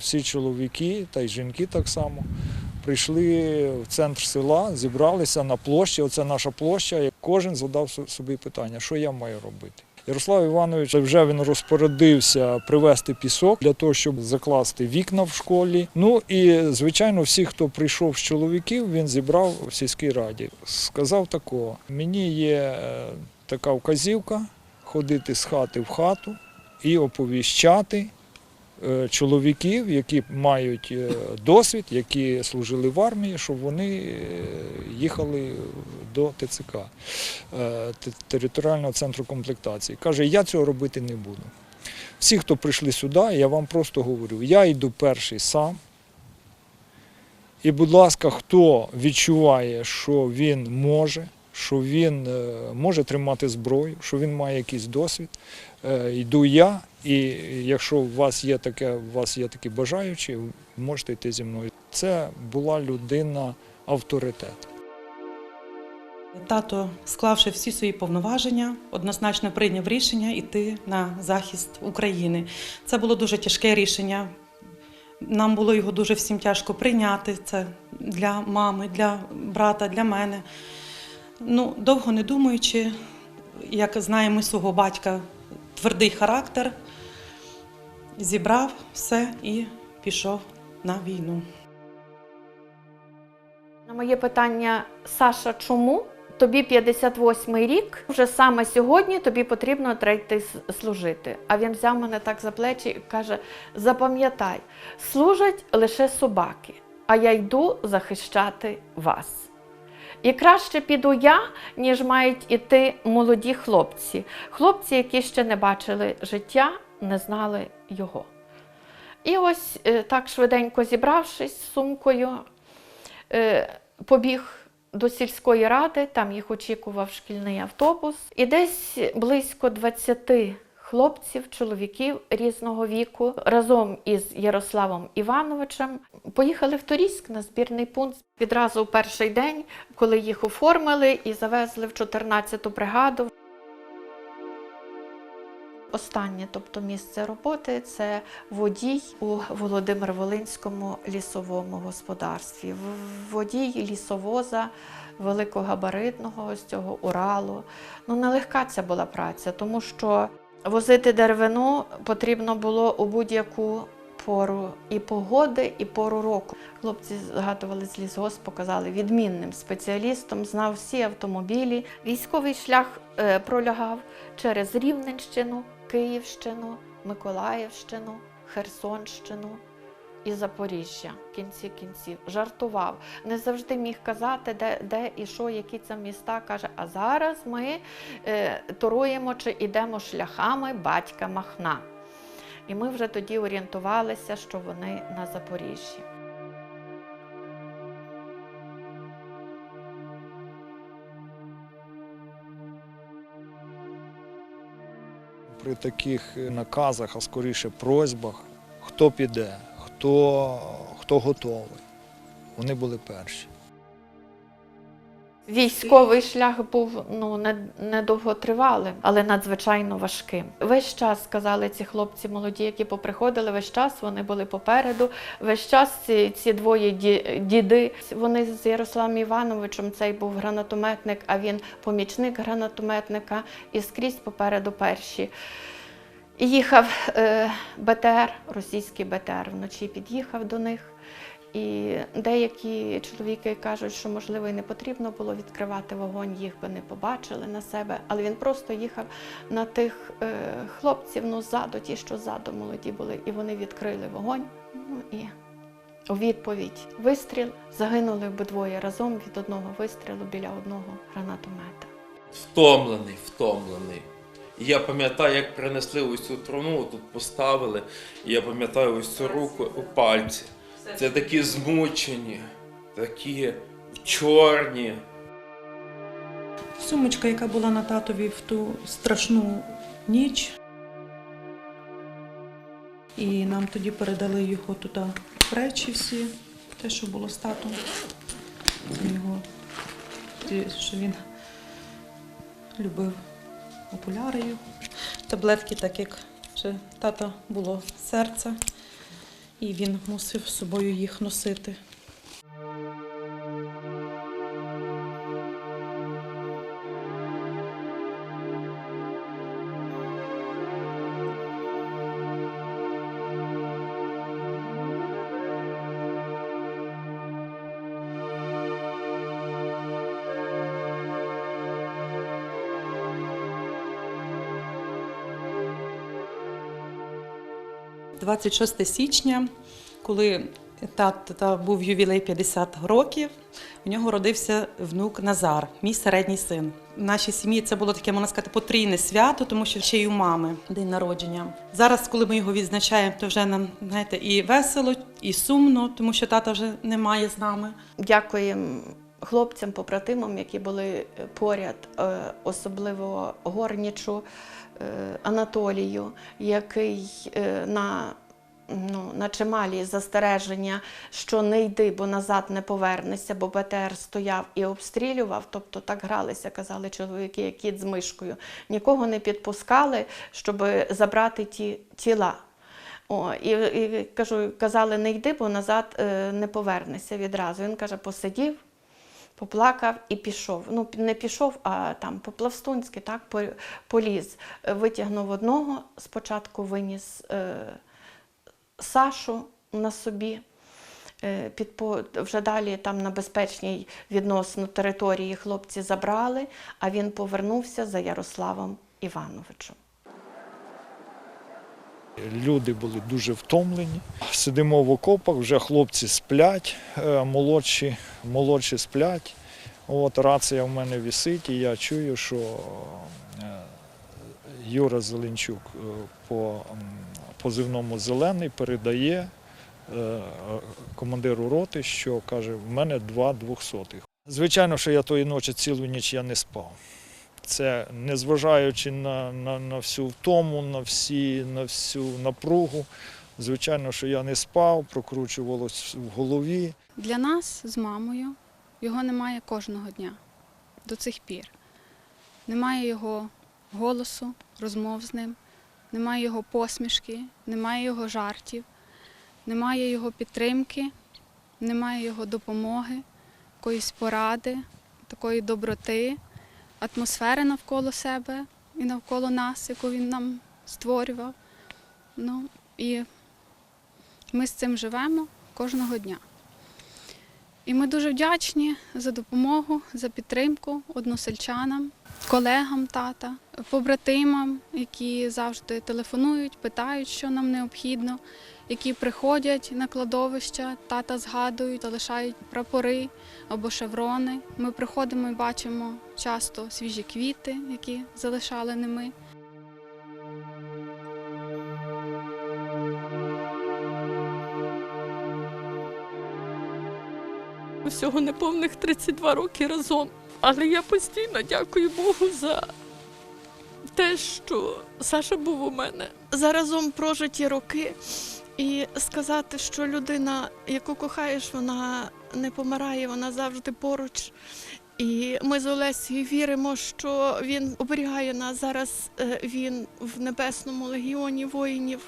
Всі чоловіки та й жінки так само прийшли в центр села, зібралися на площі. Оце наша площа. І кожен задав собі питання, що я маю робити. Ярослав Іванович вже він розпорядився привезти пісок для того, щоб закласти вікна в школі. Ну і звичайно, всі, хто прийшов з чоловіків, він зібрав в сільській раді. Сказав такого: мені є е, така вказівка ходити з хати в хату і оповіщати чоловіків, які мають е, досвід, які служили в армії, щоб вони е, їхали до ТЦК е, територіального центру комплектації. Каже, я цього робити не буду. Всі, хто прийшли сюди, я вам просто говорю, я йду перший сам. І, будь ласка, хто відчуває, що він може, що він е, може тримати зброю, що він має якийсь досвід, е, йду я. І якщо у вас є таке, у вас є такі бажаючі, можете йти зі мною. Це була людина авторитет. Тато, склавши всі свої повноваження, однозначно прийняв рішення йти на захист України. Це було дуже тяжке рішення. Нам було його дуже всім тяжко прийняти. Це для мами, для брата, для мене. Ну, довго не думаючи, як знаємо свого батька, твердий характер, зібрав все і пішов на війну. На моє питання, Саша, чому? Тобі 58-й рік, вже саме сьогодні тобі потрібно йти служити. А він взяв мене так за плечі і каже: запам'ятай, служать лише собаки, а я йду захищати вас. І краще піду я, ніж мають іти молоді хлопці. Хлопці, які ще не бачили життя, не знали його. І ось е, так швиденько зібравшись з сумкою, е, побіг до сільської ради, там їх очікував шкільний автобус. І десь близько 20 хлопців, чоловіків різного віку разом із Ярославом Івановичем поїхали в Торійськ на збірний пункт. Відразу в перший день, коли їх оформили і завезли в 14-ту бригаду. Останнє, тобто місце роботи, це водій у Володимир-Волинському лісовому господарстві. Водій лісовоза великогабаритного ось цього Уралу. Ну, нелегка ця була праця, тому що возити деревину потрібно було у будь-яку пору і погоди, і пору року. Хлопці згадували з лісгосп, показали відмінним спеціалістом, знав всі автомобілі. Військовий шлях е, пролягав через Рівненщину, Київщину, Миколаївщину, Херсонщину і Запоріжжя в кінці кінців. Жартував. Не завжди міг казати, де, де і що, які це міста. Каже, а зараз ми е, торуємо чи йдемо шляхами батька Махна. І ми вже тоді орієнтувалися, що вони на Запоріжжі. При таких наказах, а скоріше просьбах, хто піде, хто, хто готовий. Вони були перші. Військовий шлях був ну не, не але надзвичайно важким. Весь час сказали ці хлопці молоді, які поприходили. Весь час вони були попереду. Весь час ці, ці двоє ді- діди. Вони з Ярославом Івановичем. Цей був гранатометник, а він помічник гранатометника, і скрізь попереду перші. І їхав е, БТР, російський БТР вночі під'їхав до них. І деякі чоловіки кажуть, що можливо і не потрібно було відкривати вогонь, їх би не побачили на себе, але він просто їхав на тих е, хлопців, ну ззаду, ті, що ззаду молоді були, і вони відкрили вогонь. Ну і у відповідь вистріл загинули обидвоє разом від одного вистрілу біля одного гранатомета. втомлений, втомлений. Я пам'ятаю, як принесли ось цю труну, тут поставили, і я пам'ятаю ось цю руку у пальці. Це такі змучені, такі чорні. Сумочка, яка була на татові в ту страшну ніч. І нам тоді передали його туди речі всі, те, що було з татом. Його, що він любив окуляри. Таблетки, так як вже тата було серце. і він мусив з собою їх носити. – 26 січня, коли тата був ювілей 50 років, в нього родився внук Назар, мій середній син. В нашій сім'ї це було таке, можна сказати, потрійне свято, тому що ще й у мами день народження. Зараз, коли ми його відзначаємо, то вже нам знаєте, і весело, і сумно, тому що тата вже немає з нами. Дякуємо хлопцям, побратимам, які були поряд, е, особливо горнічу Анатолію, який е, на, ну, на чималі застереження, що не йди, бо назад не повернешся, бо БТР стояв і обстрілював. Тобто так гралися, казали чоловіки, як кіт з мишкою. Нікого не підпускали, щоб забрати ті тіла. О, і, і кажу, казали, не йди, бо назад е, не повернешся відразу. Він каже, посидів, поплакав і пішов. Ну, не пішов, а там по-плавстунськи, так, по- поліз. Е, Витягнув одного, спочатку виніс е, Сашу на собі. Е, Під, вже далі там на безпечній відносно території хлопці забрали, а він повернувся за Ярославом Івановичем. Люди були дуже втомлені. Сидимо в окопах, вже хлопці сплять, е, молодші, молодші сплять. От рація в мене висить, і я чую, що е, Юра Зеленчук е, по позивному зелений передає командиру роти, що каже, в мене два двохсотих. Звичайно, що я тої ночі цілу ніч я не спав. Це незважаючи на, на, на всю втому, на, всі, на всю напругу. Звичайно, що я не спав, прокручувалось в голові. Для нас з мамою його немає кожного дня до цих пір. Немає його голосу, розмов з ним, немає його посмішки, немає його жартів, немає його підтримки, немає його допомоги, якоїсь поради, такої доброти, атмосфери навколо себе і навколо нас, яку він нам створював. Ну, і ми з цим живемо кожного дня. І ми дуже вдячні за допомогу, за підтримку односельчанам, колегам тата, побратимам, які завжди телефонують, питають, що нам необхідно, які приходять на кладовища, тата згадують, залишають прапори або шеврони. Ми приходимо і бачимо часто свіжі квіти, які залишали не ми. Всього неповних 32 роки разом. Але я постійно дякую Богу за те, що Саша був у мене. За разом прожиті роки. І сказати, що людина, яку кохаєш, вона не помирає, вона завжди поруч. І ми з Олесією віримо, що він оберігає нас зараз. е, Він в небесному легіоні воїнів.